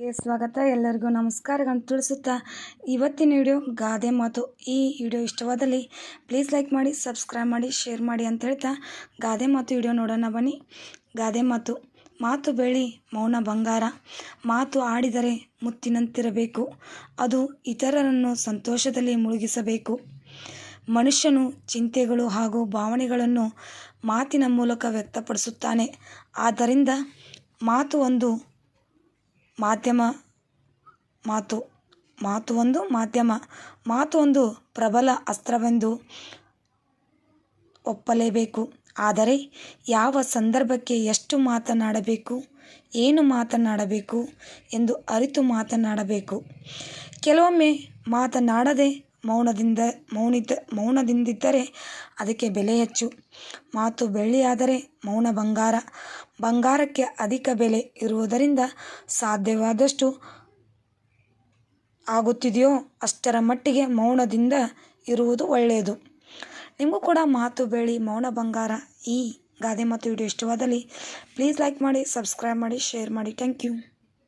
ಸ್ವಾಗತ. ಎಲ್ಲರಿಗೂ ನಮಸ್ಕಾರಗಳನ್ನು ತಿಳಿಸುತ್ತಾ ಇವತ್ತಿನ ವಿಡಿಯೋ ಗಾದೆ ಮಾತು. ಈ ವಿಡಿಯೋ ಇಷ್ಟವಾದಲ್ಲಿ ಪ್ಲೀಸ್ ಲೈಕ್ ಮಾಡಿ ಸಬ್ಸ್ಕ್ರೈಬ್ ಮಾಡಿ ಶೇರ್ ಮಾಡಿ ಅಂತ ಹೇಳ್ತಾ ಗಾದೆ ಮಾತು ವಿಡಿಯೋ ನೋಡೋಣ ಬನ್ನಿ. ಗಾದೆ ಮಾತು ಮಾತು ಬೆಳಿ ಮೌನ ಬಂಗಾರ, ಮಾತು ಆಡಿದರೆ ಮುತ್ತಿನಂತಿರಬೇಕು, ಅದು ಇತರರನ್ನು ಸಂತೋಷದಲ್ಲಿ ಮುಳುಗಿಸಬೇಕು. ಮನುಷ್ಯನು ಚಿಂತೆಗಳು ಹಾಗೂ ಭಾವನೆಗಳನ್ನು ಮಾತಿನ ಮೂಲಕ ವ್ಯಕ್ತಪಡಿಸುತ್ತಾನೆ. ಆದ್ದರಿಂದ ಮಾತು ಒಂದು ಮಾಧ್ಯಮ ಮಾತು ಮಾತು ಒಂದು ಮಾಧ್ಯಮ, ಮಾತು ಒಂದು ಪ್ರಬಲ ಅಸ್ತ್ರವೆಂದು ಒಪ್ಪಲೇಬೇಕು. ಆದರೆ ಯಾವ ಸಂದರ್ಭಕ್ಕೆ ಎಷ್ಟು ಮಾತನಾಡಬೇಕು, ಏನು ಮಾತನಾಡಬೇಕು ಎಂದು ಅರಿತು ಮಾತನಾಡಬೇಕು. ಕೆಲವೊಮ್ಮೆ ಮಾತನಾಡದೆ ಮೌನದಿಂದ ಮೌನಿತ ಮೌನದಿಂದಿದ್ದರೆ ಅದಕ್ಕೆ ಬೆಲೆ ಹೆಚ್ಚು. ಮಾತು ಬೆಳ್ಳಿಯಾದರೆ ಮೌನ ಬಂಗಾರ. ಬಂಗಾರಕ್ಕೆ ಅಧಿಕ ಬೆಲೆ ಇರುವುದರಿಂದ ಸಾಧ್ಯವಾದಷ್ಟು ಆಗುತ್ತಿದೆಯೋ ಅಷ್ಟರ ಮಟ್ಟಿಗೆ ಮೌನದಿಂದ ಇರುವುದು ಒಳ್ಳೆಯದು. ನಿಮಗೂ ಕೂಡ ಮಾತು ಬೆಳ್ಳಿ ಮೌನ ಬಂಗಾರ ಈ ಗಾದೆ ಮತ್ತು ವಿಡಿಯೋ ಇಷ್ಟವಾದಲ್ಲಿ ಪ್ಲೀಸ್ ಲೈಕ್ ಮಾಡಿ ಸಬ್ಸ್ಕ್ರೈಬ್ ಮಾಡಿ ಶೇರ್ ಮಾಡಿ. Thank you